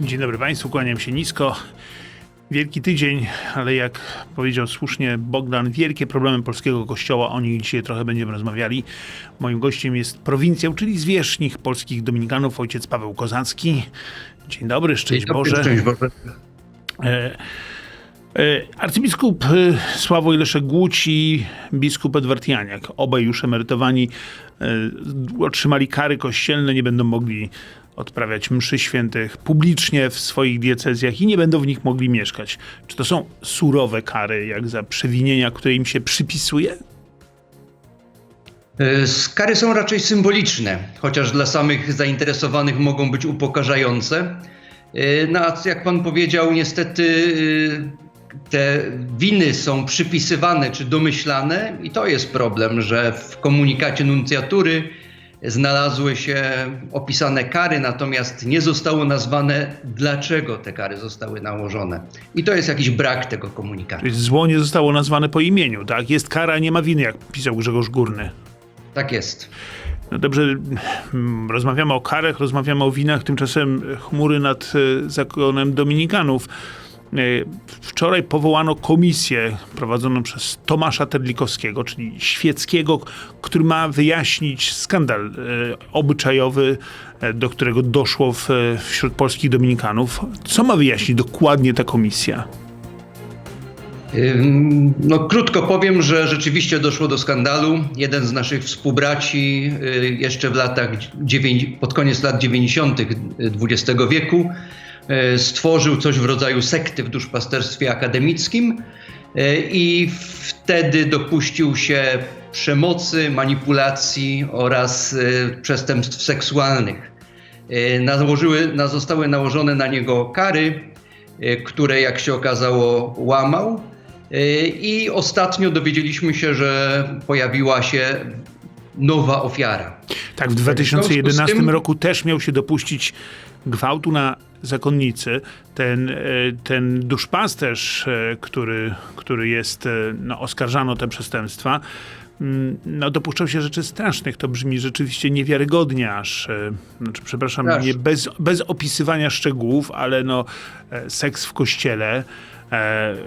Dzień dobry Państwu, kłaniam się nisko. Wielki tydzień, ale jak powiedział słusznie Bogdan, wielkie problemy polskiego kościoła, o nich dzisiaj trochę będziemy rozmawiali. Moim gościem jest prowincjał, czyli zwierzchnik polskich dominikanów, ojciec Paweł Kozacki. Dzień dobry, szczęść Boże. Szczęść Boże. E, e, Arcybiskup e, Sławoj Leszek Głódź i biskup Edward Janiak, obaj już emerytowani, e, otrzymali kary kościelne, nie będą mogli odprawiać mszy świętych publicznie w swoich diecezjach i nie będą w nich mogli mieszkać. Czy to są surowe kary, jak za przewinienia, które im się przypisuje? E, Kary są raczej symboliczne, chociaż dla samych zainteresowanych mogą być upokarzające. E, No a jak pan powiedział, niestety e, te winy są przypisywane czy domyślane i to jest problem, że w komunikacie nuncjatury znalazły się opisane kary, natomiast nie zostało nazwane, dlaczego te kary zostały nałożone. I to jest jakiś brak tego komunikatu. Zło nie zostało nazwane po imieniu, tak? Jest kara, nie ma winy, jak pisał Grzegorz Górny. Tak jest. No dobrze, mm, rozmawiamy o karach, rozmawiamy o winach, tymczasem chmury nad e, zakonem Dominikanów. E, Wczoraj powołano komisję prowadzoną przez Tomasza Terlikowskiego, czyli świeckiego, który ma wyjaśnić skandal e, obyczajowy, e, do którego doszło wśród polskich Dominikanów. Co ma wyjaśnić dokładnie ta komisja? No, krótko powiem, że rzeczywiście doszło do skandalu. Jeden z naszych współbraci y, jeszcze w latach pod koniec lat 90. XX wieku y, stworzył coś w rodzaju sekty w duszpasterstwie akademickim y, i wtedy dopuścił się przemocy, manipulacji oraz y, przestępstw seksualnych. Nałożyły, na, zostały nałożone na niego kary, które jak się okazało łamał. I ostatnio dowiedzieliśmy się, że pojawiła się nowa ofiara. Tak, w 2011 tym- roku też miał się dopuścić gwałtu na zakonnicy. Ten, e, ten duszpasterz, e, który, który jest, e, no, oskarżano o te przestępstwa, mm, no, dopuszczał się rzeczy strasznych. To brzmi rzeczywiście niewiarygodnie, aż, znaczy, przepraszam, nie, bez, bez opisywania szczegółów, ale no, seks w kościele,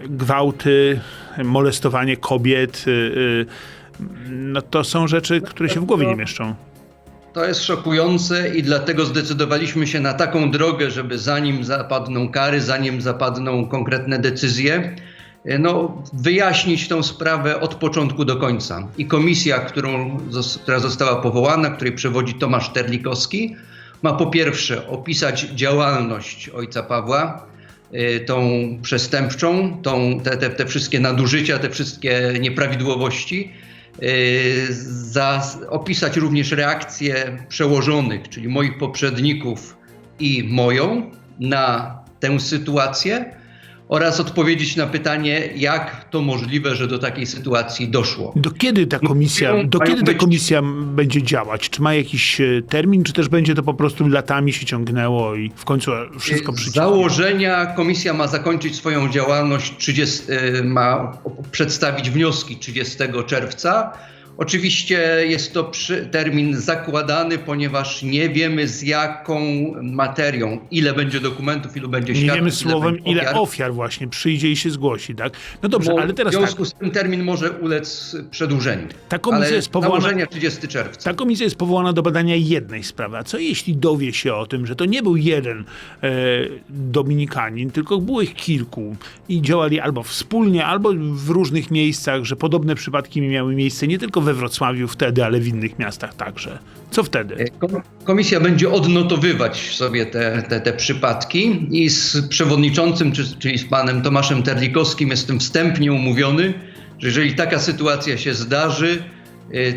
gwałty, molestowanie kobiet, no to są rzeczy, które się w głowie nie mieszczą. To jest szokujące i dlatego zdecydowaliśmy się na taką drogę, żeby zanim zapadną kary, zanim zapadną konkretne decyzje, y, no, wyjaśnić tę sprawę od początku do końca. I komisja, którą, która została powołana, której przewodzi Tomasz Terlikowski, ma po pierwsze opisać działalność ojca Pawła, y, tą przestępczą, tą, te, te, te wszystkie nadużycia, te wszystkie nieprawidłowości, za, opisać również reakcję przełożonych, czyli moich poprzedników i moją na tę sytuację oraz odpowiedzieć na pytanie, jak to możliwe, że do takiej sytuacji doszło. Do kiedy ta komisja, do kiedy ta być- komisja będzie działać? Czy ma jakiś e, termin, czy też będzie to po prostu latami się ciągnęło i w końcu wszystko Z przyciśnie? założenia komisja ma zakończyć swoją działalność 30, y, ma przedstawić wnioski 30 czerwca. Oczywiście jest to przy, termin zakładany, ponieważ nie wiemy z jaką materią, ile będzie dokumentów, ilu będzie Nie świadków, wiemy słowem, będzie ile ofiar. ofiar właśnie przyjdzie i się zgłosi, tak? No dobrze, Bo ale teraz w tak, związku z tym termin może ulec przedłużeniu. Ta komisja jest powołana- założenia 30 czerwca. ta komisja jest powołana do badania jednej sprawy. A co jeśli dowie się o tym, że to nie był jeden e, Dominikanin, tylko było ich kilku i działali albo wspólnie, albo w różnych miejscach, że podobne przypadki miały miejsce nie tylko we Wrocławiu wtedy, ale w innych miastach także. Co wtedy? Kom- Komisja będzie odnotowywać sobie te, te, te przypadki i z przewodniczącym, czy- czyli z panem Tomaszem Terlikowskim jestem wstępnie umówiony, że jeżeli taka sytuacja się zdarzy,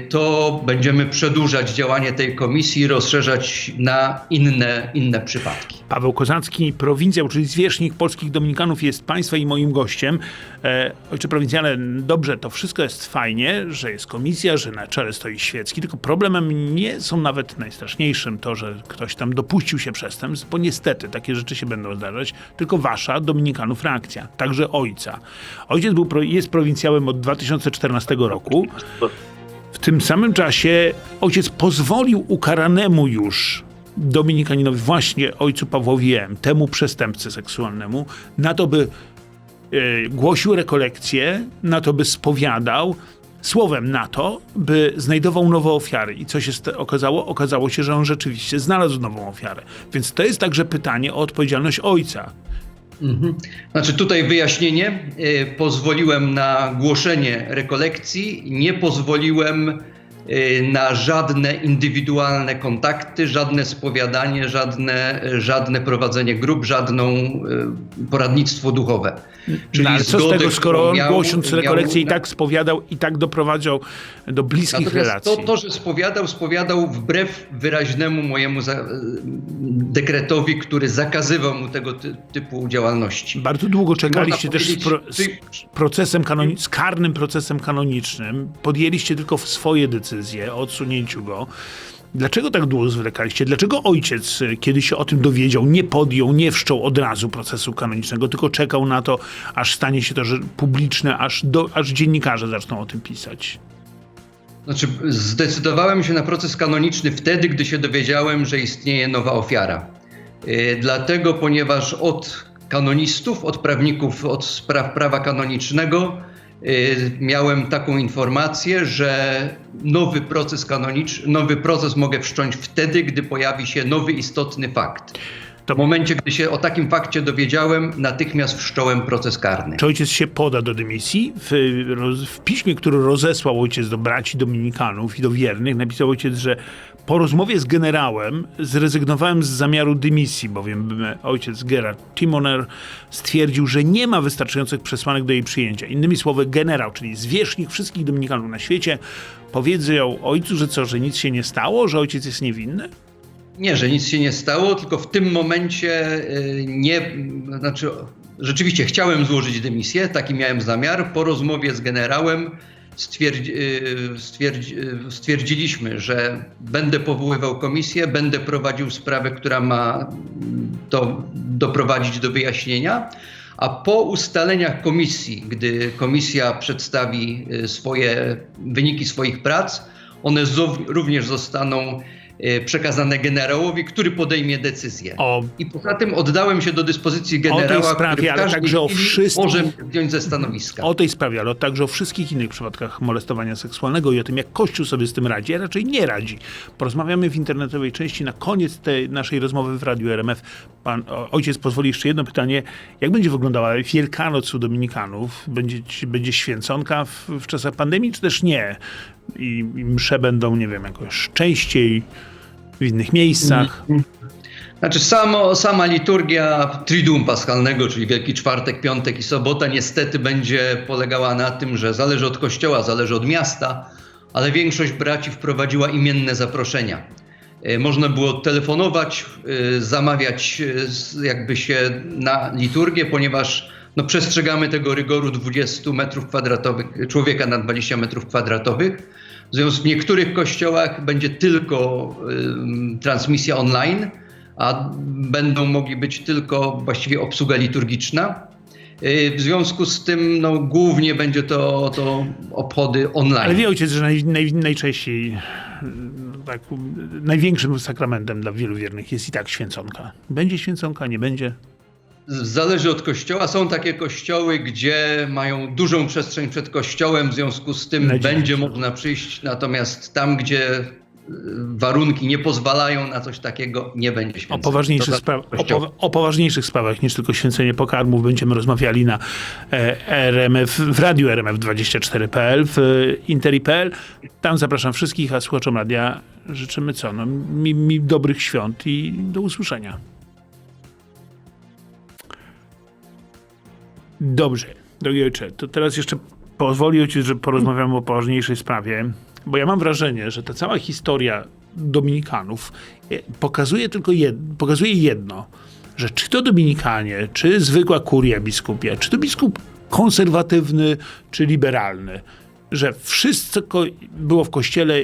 to będziemy przedłużać działanie tej komisji, rozszerzać na inne, inne przypadki. Paweł Kozacki, prowincjał, czyli zwierzchnik polskich Dominikanów jest Państwa i moim gościem. E, ojcze prowincjale, dobrze, to wszystko jest fajnie, że jest komisja, że na czele stoi świecki, tylko problemem nie są nawet najstraszniejszym to, że ktoś tam dopuścił się przestępstw, bo niestety takie rzeczy się będą zdarzać, tylko wasza, Dominikanów, reakcja, także ojca. Ojciec był, jest prowincjałem od 2014 roku. Tym samym czasie ojciec pozwolił ukaranemu już dominikaninowi, właśnie ojcu Pawłowi M., temu przestępcy seksualnemu, na to by e, głosił rekolekcje, na to by spowiadał, słowem na to, by znajdował nowe ofiary. I co się okazało? Okazało się, że on rzeczywiście znalazł nową ofiarę. Więc to jest także pytanie o odpowiedzialność ojca. Mhm. Znaczy tutaj wyjaśnienie. Y, Pozwoliłem na głoszenie rekolekcji, nie pozwoliłem na żadne indywidualne kontakty, żadne spowiadanie, żadne, żadne prowadzenie grup, żadną y, poradnictwo duchowe. no, ale co z tego, skoro on miał- głosząc miał rekolekcje i tak spowiadał, i tak doprowadzał do bliskich Natomiast relacji? to, to, że spowiadał, spowiadał wbrew wyraźnemu mojemu dekretowi, który zakazywał mu tego ty, typu działalności. Bardzo długo czekaliście też z, pro, z, procesem z karnym procesem kanonicznym. Podjęliście tylko swoje decyzje o odsunięciu go. Dlaczego tak długo zwlekaliście? Dlaczego ojciec, y, kiedy się o tym dowiedział, nie podjął, nie wszczął od razu procesu kanonicznego, tylko czekał na to, aż stanie się to publiczne, aż, do, aż dziennikarze zaczną o tym pisać? Znaczy, zdecydowałem się na proces kanoniczny wtedy, gdy się dowiedziałem, że istnieje nowa ofiara. Yy, Dlatego, ponieważ od kanonistów, od prawników, od spraw prawa kanonicznego miałem taką informację, że nowy proces kanoniczny, nowy proces mogę wszcząć wtedy, gdy pojawi się nowy istotny fakt. To- W momencie, gdy się o takim fakcie dowiedziałem, natychmiast wszcząłem proces karny. Czy ojciec się poda do dymisji? W, w piśmie, które rozesłał ojciec do braci dominikanów i do wiernych, napisał ojciec, że po rozmowie z generałem zrezygnowałem z zamiaru dymisji, bowiem ojciec Gerard Timoner stwierdził, że nie ma wystarczających przesłanek do jej przyjęcia. Innymi słowy, generał, czyli zwierzchnik wszystkich dominikanów na świecie, powiedział ojcu, że co, że nic się nie stało, że ojciec jest niewinny? Nie, że nic się nie stało, tylko w tym momencie y, nie, znaczy rzeczywiście chciałem złożyć dymisję, taki miałem zamiar. Po rozmowie z generałem stwierdzi, y, stwierdzi, y, stwierdziliśmy, że będę powoływał komisję, będę prowadził sprawę, która ma to doprowadzić do wyjaśnienia. A po ustaleniach komisji, gdy komisja przedstawi swoje wyniki swoich prac, one również zostaną przekazane generałowi, który podejmie decyzję. O I poza tym oddałem się do dyspozycji generała, sprawie, który w ale także o wszystkich- może zdjąć ze stanowiska. O tej sprawie, ale także o wszystkich innych przypadkach molestowania seksualnego i o tym, jak Kościół sobie z tym radzi, a raczej nie radzi. Porozmawiamy w internetowej części. Na koniec tej naszej rozmowy w Radiu RMF pan ojciec pozwoli jeszcze jedno pytanie. Jak będzie wyglądała Wielkanoc u Dominikanów? Będzie, będzie święconka w, w czasach pandemii, czy też nie? I, I msze będą, nie wiem, jakoś częściej w innych miejscach. Znaczy samo, sama liturgia Triduum Paschalnego, czyli Wielki Czwartek, Piątek i Sobota niestety będzie polegała na tym, że zależy od kościoła, zależy od miasta, ale większość braci wprowadziła imienne zaproszenia. E, Można było telefonować, e, zamawiać e, jakby się na liturgię, ponieważ no, przestrzegamy tego rygoru 20 metrów kwadratowych, człowieka na 20 metrów kwadratowych. W związku w niektórych kościołach będzie tylko transmisja online, a będą mogli być tylko właściwie obsługa liturgiczna. Yy, W związku z tym no, głównie będzie to, to obchody online. Ale wie ojciec, że naj, naj, najczęściej mm, tak, największym sakramentem dla wielu wiernych jest i tak święconka. Będzie święconka, nie będzie. Zależy od kościoła. Są takie kościoły, gdzie mają dużą przestrzeń przed kościołem, w związku z tym Nadzieję. będzie można przyjść. Natomiast tam, gdzie y, warunki nie pozwalają na coś takiego, nie będzie O święcenia. poważniejszych, To za- spraw, o, o poważniejszych sprawach niż tylko święcenie pokarmów będziemy rozmawiali na e, RMF, w radiu RMF24.pl, w e, Interi.pl. Tam zapraszam wszystkich, a słuchaczom radia życzymy co? No, mi, mi dobrych świąt i do usłyszenia. Dobrze, drogi ojcze, to teraz jeszcze pozwoli ojciec, że porozmawiamy o poważniejszej sprawie, bo ja mam wrażenie, że ta cała historia Dominikanów e, pokazuje tylko jed, pokazuje jedno, że czy to Dominikanie, czy zwykła kuria biskupia, czy to biskup konserwatywny, czy liberalny, że wszystko było w kościele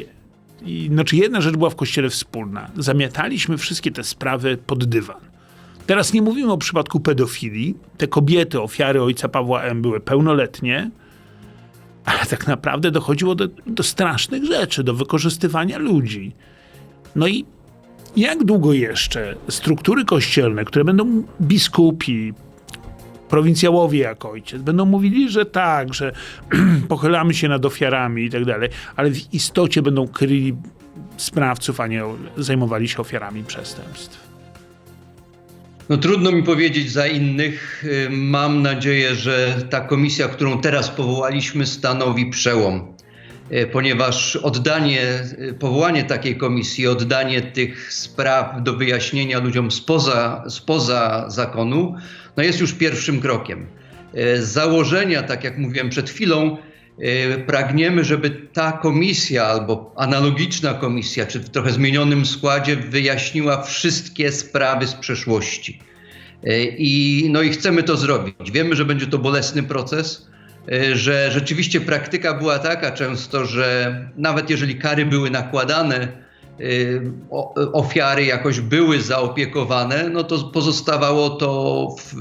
znaczy jedna rzecz była w kościele wspólna. Zamiataliśmy wszystkie te sprawy pod dywan. Teraz nie mówimy o przypadku pedofilii. Te kobiety, ofiary ojca Pawła M. były pełnoletnie, ale tak naprawdę dochodziło do, do strasznych rzeczy, do wykorzystywania ludzi. No i Jak długo jeszcze struktury kościelne, które będą biskupi, prowincjałowie jak ojciec, będą mówili, że tak, że pochylamy się nad ofiarami i tak dalej, ale w istocie będą kryli sprawców, a nie zajmowali się ofiarami przestępstw. No trudno mi powiedzieć za innych. Y, Mam nadzieję, że ta komisja, którą teraz powołaliśmy, stanowi przełom, Y, ponieważ oddanie, y, powołanie takiej komisji, oddanie tych spraw do wyjaśnienia ludziom spoza, spoza zakonu, no jest już pierwszym krokiem. Z założenia, tak jak mówiłem przed chwilą, pragniemy, żeby ta komisja albo analogiczna komisja, czy w trochę zmienionym składzie, wyjaśniła wszystkie sprawy z przeszłości. Y, I, no i chcemy to zrobić. Wiemy, że będzie to bolesny proces, y, że rzeczywiście praktyka była taka często, że nawet jeżeli kary były nakładane, y, ofiary jakoś były zaopiekowane, no to pozostawało to, w,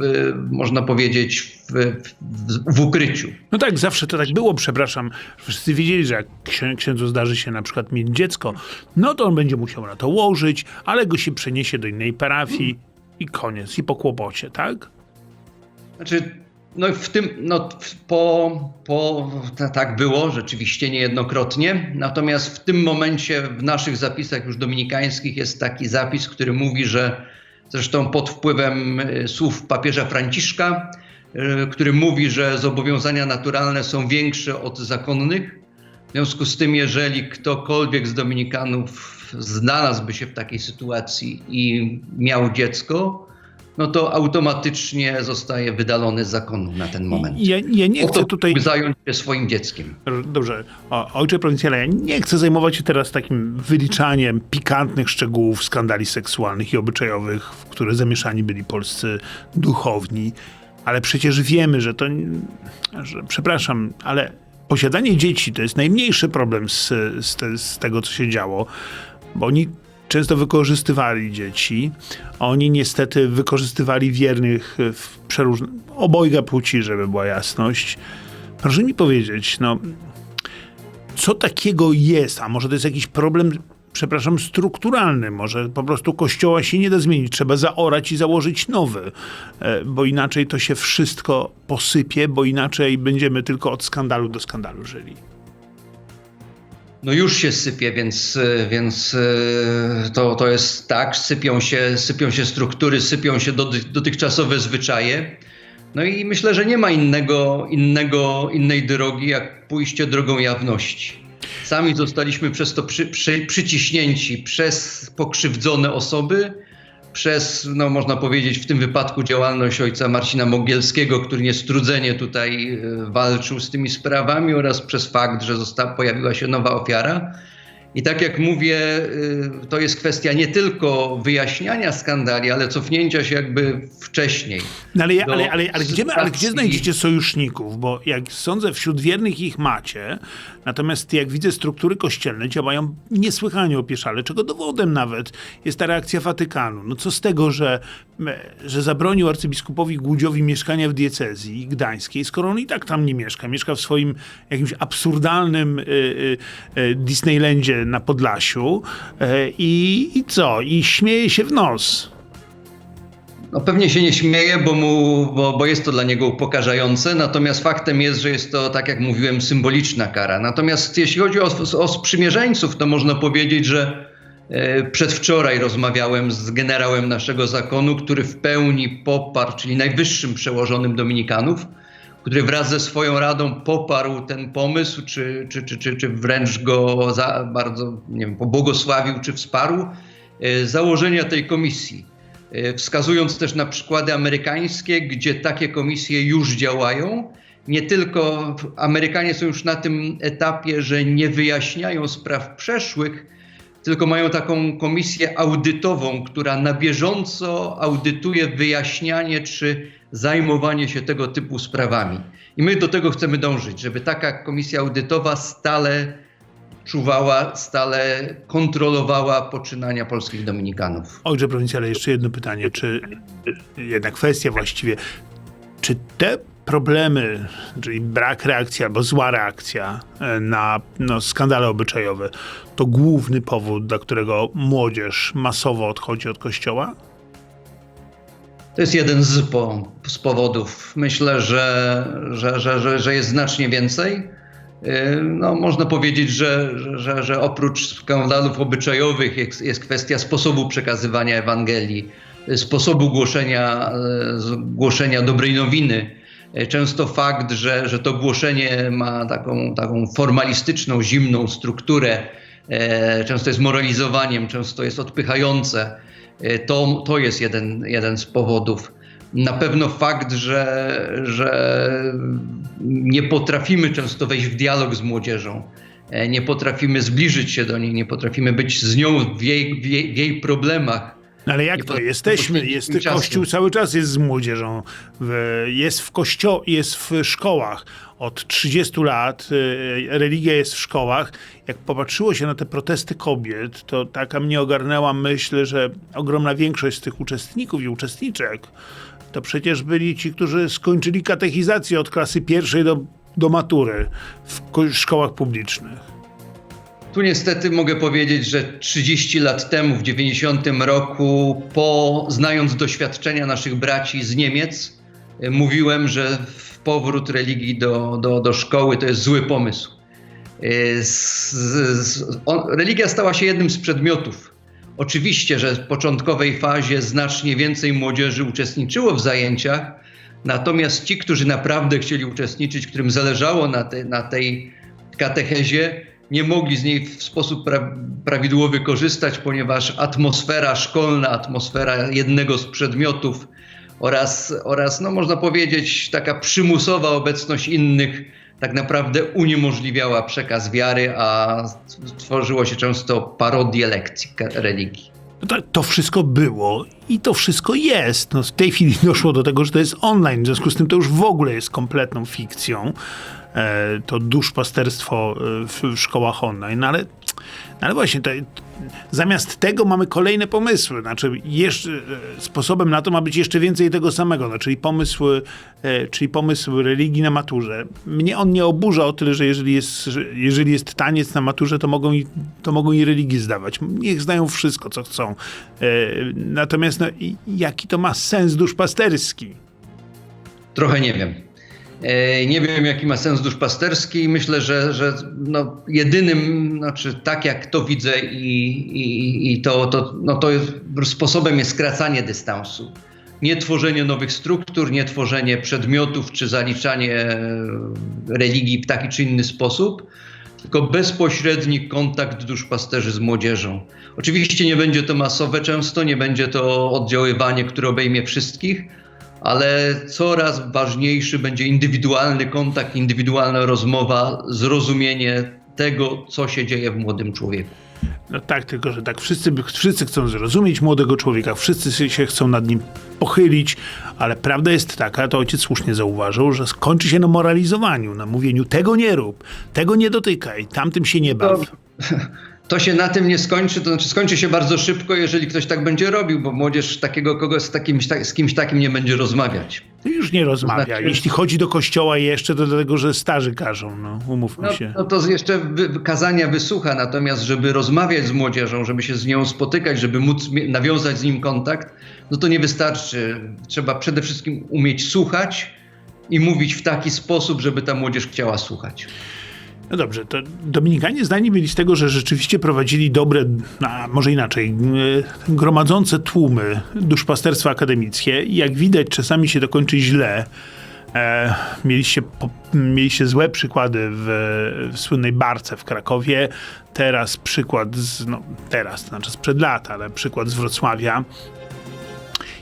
można powiedzieć, w, w, w ukryciu. No tak, zawsze to tak było, przepraszam. Wszyscy wiedzieli, że jak księ- księdzu zdarzy się na przykład mieć dziecko, no to on będzie musiał na to łożyć, ale go się przeniesie do innej parafii i koniec, i po kłopocie, tak? Znaczy, no w tym, no po, po, ta- tak było rzeczywiście niejednokrotnie, natomiast w tym momencie w naszych zapisach już dominikańskich jest taki zapis, który mówi, że zresztą pod wpływem y, słów papieża Franciszka, y, który mówi, że zobowiązania naturalne są większe od zakonnych. W związku z tym, jeżeli ktokolwiek z Dominikanów znalazłby się w takiej sytuacji i miał dziecko, no to automatycznie zostaje wydalony z zakonu na ten moment. Ja, ja nie chcę tutaj... zająć się swoim dzieckiem. Dobrze, o, ojcze prowincjale, ja nie chcę zajmować się teraz takim wyliczaniem pikantnych szczegółów skandali seksualnych i obyczajowych, w które zamieszani byli polscy duchowni, ale przecież wiemy, że to, że, przepraszam, ale posiadanie dzieci to jest najmniejszy problem z, z, te, z tego, co się działo, bo oni często wykorzystywali dzieci. Oni niestety wykorzystywali wiernych w przeróżnych, obojga płci, żeby była jasność. Proszę mi powiedzieć, no, co takiego jest, a może to jest jakiś problem, przepraszam, strukturalny, może po prostu kościoła się nie da zmienić, trzeba zaorać i założyć nowy, e, bo inaczej to się wszystko posypie, bo inaczej będziemy tylko od skandalu do skandalu żyli. No już się sypie, więc, e, więc e, to, to jest tak, sypią się, sypią się struktury, sypią się doty- dotychczasowe zwyczaje. No i myślę, że nie ma innego, innego, innej drogi, jak pójście drogą jawności. Sami zostaliśmy przez to przy, przy, przyciśnięci przez pokrzywdzone osoby, przez, no można powiedzieć, w tym wypadku działalność ojca Marcina Mogielskiego, który niestrudzenie tutaj e, walczył z tymi sprawami oraz przez fakt, że zosta- pojawiła się nowa ofiara. I tak jak mówię, y, to jest kwestia nie tylko wyjaśniania skandali, ale cofnięcia się jakby wcześniej. No ale, do ale, ale, ale, gdzie, ale gdzie znajdziecie sojuszników? Bo jak sądzę, wśród wiernych ich macie, natomiast jak widzę, struktury kościelne działają niesłychanie opieszale, czego dowodem nawet jest ta reakcja Watykanu. No co z tego, że, że zabronił arcybiskupowi Głudziowi mieszkania w diecezji gdańskiej, skoro on i tak tam nie mieszka. Mieszka w swoim jakimś absurdalnym y, y, y, Disneylandzie na Podlasiu y, i, i co? I śmieje się w nos. No pewnie się nie śmieje, bo, mu, bo, bo jest to dla niego upokarzające, natomiast faktem jest, że jest to, tak jak mówiłem, symboliczna kara. Natomiast jeśli chodzi o, o sprzymierzeńców, to można powiedzieć, że e, przedwczoraj rozmawiałem z generałem naszego zakonu, który w pełni poparł, czyli najwyższym przełożonym Dominikanów, który wraz ze swoją radą poparł ten pomysł, czy, czy, czy, czy, czy wręcz go za, bardzo nie wiem, pobłogosławił, czy wsparł e, założenia tej komisji. E, Wskazując też na przykłady amerykańskie, gdzie takie komisje już działają. Nie tylko Amerykanie są już na tym etapie, że nie wyjaśniają spraw przeszłych, tylko mają taką komisję audytową, która na bieżąco audytuje wyjaśnianie czy zajmowanie się tego typu sprawami. I my do tego chcemy dążyć, żeby taka komisja audytowa stale czuwała, stale kontrolowała poczynania polskich dominikanów. Ojcze prowincjale, jeszcze jedno pytanie, czy jedna kwestia właściwie, czy te problemy, czyli brak reakcji albo zła reakcja e, na no, skandale obyczajowe, to główny powód, dla którego młodzież masowo odchodzi od kościoła? To jest jeden z, po, z powodów. Myślę, że, że, że, że, że jest znacznie więcej. Yy, No, można powiedzieć, że, że- że, oprócz skandalów obyczajowych jest, jest kwestia sposobu przekazywania Ewangelii, sposobu głoszenia, głoszenia dobrej nowiny. Yy, Często fakt, że, że to głoszenie ma taką, taką formalistyczną, zimną strukturę, yy, często jest moralizowaniem, często jest odpychające. E, To, to jest jeden, jeden z powodów. Na pewno fakt, że, że nie potrafimy często wejść w dialog z młodzieżą, e, nie potrafimy zbliżyć się do niej, nie potrafimy być z nią w jej, w jej, w jej problemach. No Ale jak Nie to? Jesteśmy, jest. Kościół cały czas jest z młodzieżą. W, jest w kościo, jest w szkołach. Od 30 lat y, religia jest w szkołach. Jak popatrzyło się na te protesty kobiet, to taka mnie ogarnęła myśl, że ogromna większość z tych uczestników i uczestniczek to przecież byli ci, którzy skończyli katechizację od klasy pierwszej do, do matury w ko- szkołach publicznych. Tu niestety mogę powiedzieć, że 30 lat temu, w 90 roku, po znając doświadczenia naszych braci z Niemiec, mówiłem, że powrót religii do, do, do szkoły to jest zły pomysł. E, z- z- on, religia stała się jednym z przedmiotów. Oczywiście, że w początkowej fazie znacznie więcej młodzieży uczestniczyło w zajęciach, natomiast ci, którzy naprawdę chcieli uczestniczyć, którym zależało na, te, na tej katechezie, nie mogli z niej w sposób pra, prawidłowy korzystać, ponieważ atmosfera szkolna, atmosfera jednego z przedmiotów oraz, oraz no można powiedzieć, taka przymusowa obecność innych tak naprawdę uniemożliwiała przekaz wiary, a tworzyło się często parodie lekcji religii. No to, to wszystko było i to wszystko jest. No, w tej chwili doszło do tego, że to jest online, w związku z tym to już w ogóle jest kompletną fikcją. E, to duszpasterstwo e, w, w szkołach online, no ale, ale właśnie to, zamiast tego mamy kolejne pomysły. Znaczy, jeszcze, sposobem na to ma być jeszcze więcej tego samego, no, czyli, pomysł, e, czyli pomysł religii na maturze. Mnie on nie oburza o tyle, że jeżeli jest, że jeżeli jest taniec na maturze, to mogą, i, to mogą i religii zdawać. Niech zdają wszystko, co chcą. E, natomiast no, jaki to ma sens duszpasterski? Trochę nie wiem. E, Nie wiem, jaki ma sens duszpasterski. Myślę, że, że no jedynym, znaczy tak jak to widzę i, i, i to, to, no to jest, sposobem jest skracanie dystansu. Nie tworzenie nowych struktur, nie tworzenie przedmiotów czy zaliczanie e, religii w taki czy inny sposób, tylko bezpośredni kontakt duszpasterzy z młodzieżą. Oczywiście nie będzie to masowe często, nie będzie to oddziaływanie, które obejmie wszystkich, ale coraz ważniejszy będzie indywidualny kontakt, indywidualna rozmowa, zrozumienie tego, co się dzieje w młodym człowieku. No tak, tylko że tak wszyscy, wszyscy chcą zrozumieć młodego człowieka, wszyscy się- się chcą nad nim pochylić, ale prawda jest taka, to ojciec słusznie zauważył, że skończy się na moralizowaniu, na mówieniu tego nie rób, tego nie dotykaj, tamtym się nie baw. To się na tym nie skończy, to znaczy skończy się bardzo szybko, jeżeli ktoś tak będzie robił, bo młodzież takiego kogoś z, z kimś takim nie będzie rozmawiać. To już nie rozmawia. znaczy- Jeśli chodzi do kościoła jeszcze, to dlatego, że starzy każą, no umówmy No, się. no to jeszcze wy, kazania wysłucha, natomiast żeby rozmawiać z młodzieżą, żeby się z nią spotykać, żeby móc nawiązać z nim kontakt, no to nie wystarczy. Trzeba przede wszystkim umieć słuchać i mówić w taki sposób, żeby ta młodzież chciała słuchać. No dobrze, to Dominikanie zdani byli z tego, że rzeczywiście prowadzili dobre, a może inaczej, e, gromadzące tłumy duszpasterstwa akademickie jak widać czasami się to kończy źle. E, mieliście, mieliście złe przykłady w, w słynnej barce w Krakowie. Teraz przykład z, no teraz, to znaczy sprzed lat, ale przykład z Wrocławia.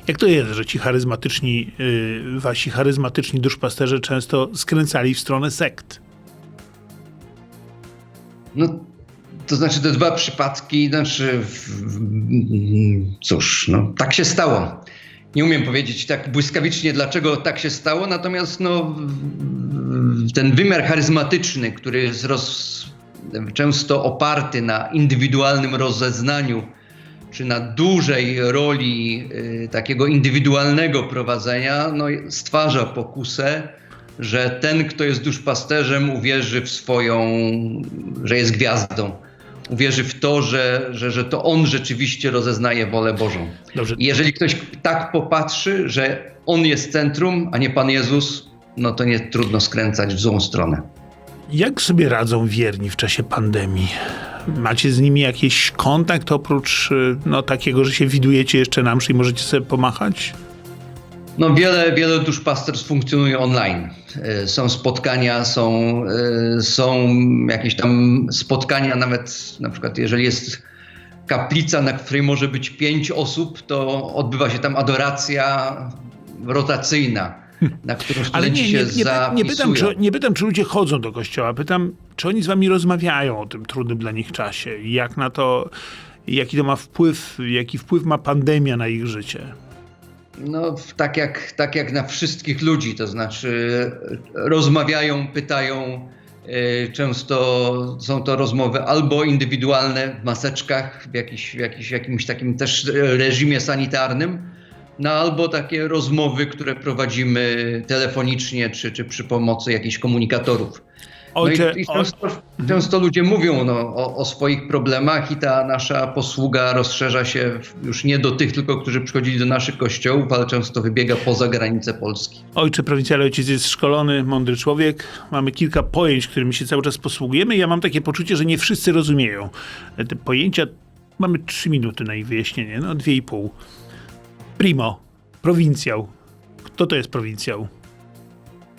Jak to jest, że ci charyzmatyczni, y, wasi charyzmatyczni duszpasterze często skręcali w stronę sekt? No, to znaczy te dwa przypadki, znaczy, cóż, no, tak się stało. Nie umiem powiedzieć tak błyskawicznie, dlaczego tak się stało, natomiast no, ten wymiar charyzmatyczny, który jest roz, często oparty na indywidualnym rozeznaniu, czy na dużej roli y, takiego indywidualnego prowadzenia, no, stwarza pokusę że ten, kto jest duszpasterzem, uwierzy w swoją, że jest gwiazdą. Uwierzy w to, że, że, że to on rzeczywiście rozeznaje wolę Bożą. Dobrze. I jeżeli ktoś tak popatrzy, że on jest centrum, a nie Pan Jezus, no to nie trudno skręcać w złą stronę. Jak sobie radzą wierni w czasie pandemii? Macie z nimi jakiś kontakt oprócz y, no, takiego, że się widujecie jeszcze na mszy i możecie sobie pomachać? No wiele, wiele duszpasterstw funkcjonuje online. E, Są spotkania, są, e, są jakieś tam spotkania, nawet na przykład jeżeli jest kaplica, na której może być pięć osób, to odbywa się tam adoracja rotacyjna, na którą Ale studenci nie, się nie, nie, nie, pytam, czy, nie pytam, czy ludzie chodzą do kościoła. Pytam, czy oni z wami rozmawiają o tym trudnym dla nich czasie. i Jak na to, jaki to ma wpływ, jaki wpływ ma pandemia na ich życie. No, w- tak jak, tak jak na wszystkich ludzi, to znaczy rozmawiają, pytają. e, Często są to rozmowy albo indywidualne w maseczkach, w, jakiś, w jakiś, jakimś takim też reżimie sanitarnym, no albo takie rozmowy, które prowadzimy telefonicznie czy, czy przy pomocy jakichś komunikatorów. Ojcze, no i, i często, często ludzie mówią no, o, o swoich problemach i ta nasza posługa rozszerza się już nie do tych tylko, którzy przychodzili do naszych kościołów, ale często wybiega poza granice Polski. Ojcze prowincjalny, ojciec jest szkolony, mądry człowiek. Mamy kilka pojęć, którymi się cały czas posługujemy. Ja mam takie poczucie, że nie wszyscy rozumieją te pojęcia. Mamy trzy minuty na ich wyjaśnienie, no dwie i pół. Primo, prowincjał. Kto to jest prowincjał?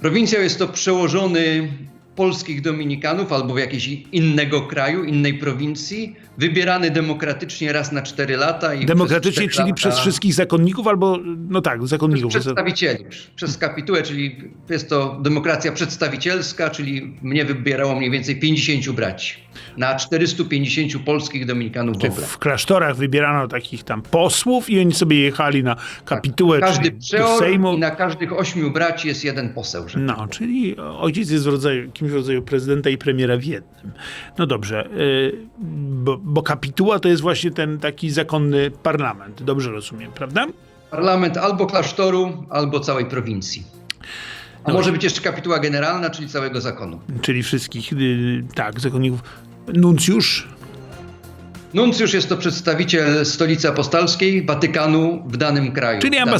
Prowincjał jest to przełożony polskich dominikanów albo w jakiegoś innego kraju, innej prowincji, wybierany demokratycznie raz na cztery lata. I Demokratycznie, przez czyli lata przez wszystkich zakonników albo, no tak, zakonników. Przedstawicieli, przez kapitułę, czyli jest to demokracja przedstawicielska, czyli mnie wybierało mniej więcej 50 braci na 450 polskich dominikanów w ogóle. w klasztorach wybierano takich tam posłów i oni sobie jechali na kapitułę, Każdy czyli do przeor Sejmu. i na każdych ośmiu braci jest jeden poseł. No, czyli ojciec jest w rodzaju, kimś w rodzaju prezydenta i premiera w jednym. No dobrze, y, bo, bo kapituła to jest właśnie ten taki zakonny parlament. Dobrze rozumiem, prawda? Parlament albo klasztoru, albo całej prowincji. A No. może być jeszcze kapituła generalna, czyli całego zakonu. Czyli wszystkich, y, tak, zakonników. Nuncjusz, Nuncjusz jest to przedstawiciel stolicy apostolskiej, Watykanu w danym kraju. czyli w danym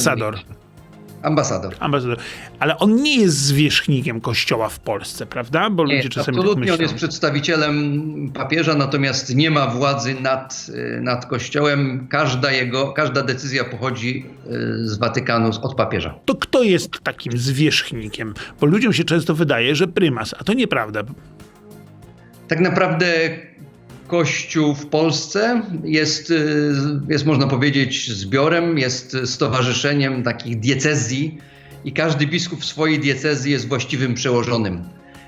ambasador. Ambasador. Ale on nie jest zwierzchnikiem kościoła w Polsce, prawda? Bo Nie, ludzie czasami tak absolutnie myślą. on jest przedstawicielem papieża, natomiast nie ma władzy nad, y, nad kościołem. Każda jego, każda decyzja pochodzi y, z Watykanu, od papieża. To kto jest takim zwierzchnikiem? Bo ludziom się często wydaje, że prymas, a to nieprawda. Tak naprawdę Kościół w Polsce jest, y, jest, można powiedzieć, zbiorem, jest stowarzyszeniem takich diecezji i każdy biskup w swojej diecezji jest właściwym przełożonym.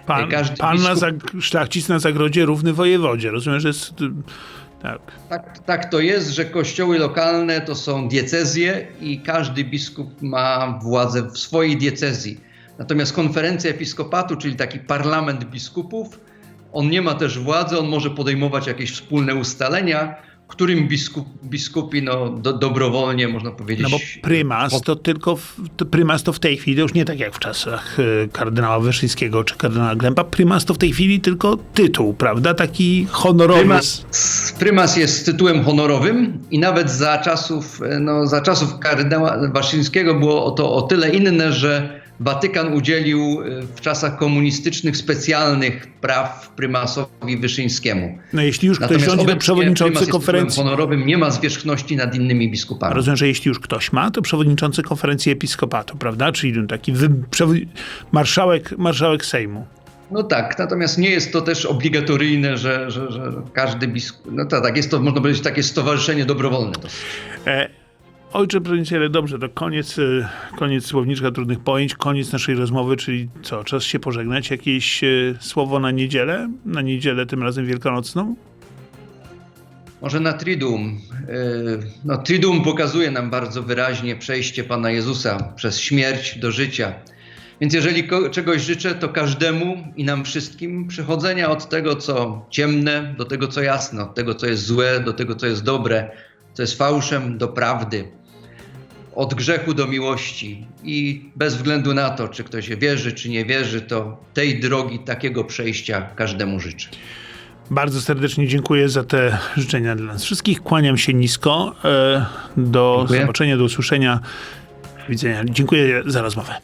Pan, Każdy pan na biskup- zag- szlachcic na zagrodzie równy wojewodzie. Rozumiem, że jest... y, Tak. Tak, tak to jest, że kościoły lokalne to są diecezje i każdy biskup ma władzę w swojej diecezji. Natomiast konferencja episkopatu, czyli taki parlament biskupów, on nie ma też władzy, on może podejmować jakieś wspólne ustalenia, którym biskup, biskupi no, do, dobrowolnie, można powiedzieć... No bo prymas to tylko... W, to prymas to w tej chwili, to już nie tak jak w czasach y, kardynała Wyszyńskiego czy kardynała Glęba, prymas to w tej chwili tylko tytuł, prawda? Taki honorowy. Prymas, prymas jest tytułem honorowym i nawet za czasów, e, no, za czasów kardynała Waszyńskiego było to o tyle inne, że Watykan udzielił e, w czasach komunistycznych specjalnych praw prymasowi Wyszyńskiemu. No jeśli już ktoś rządzi, to przewodniczący konferencji... honorowym nie ma zwierzchności nad innymi biskupami. Rozumiem, że jeśli już ktoś ma, to przewodniczący konferencji episkopatu, prawda? Czyli taki wy, marszałek, marszałek Sejmu. No tak, natomiast nie jest to też obligatoryjne, że, że, że każdy biskup. No tak, jest to, można powiedzieć, takie stowarzyszenie dobrowolne. E, ojcze prowincjale, dobrze, to koniec, e, koniec słowniczka trudnych pojęć, koniec naszej rozmowy, czyli co, czas się pożegnać? Jakieś e, słowo na niedzielę? Na niedzielę tym razem wielkanocną? Może na Triduum. Yy, No, Triduum pokazuje nam bardzo wyraźnie przejście Pana Jezusa przez śmierć do życia. Więc jeżeli czegoś życzę, to każdemu i nam wszystkim przechodzenia od tego, co ciemne, do tego, co jasne, od tego, co jest złe, do tego, co jest dobre, co jest fałszem, do prawdy. od grzechu do miłości i bez względu na to, czy ktoś wierzy, czy nie wierzy, to tej drogi, takiego przejścia każdemu życzę. Bardzo serdecznie dziękuję za te życzenia dla nas wszystkich. Kłaniam się nisko. E, Do Dziękuję. zobaczenia, do usłyszenia. Widzenia. Dziękuję za rozmowę.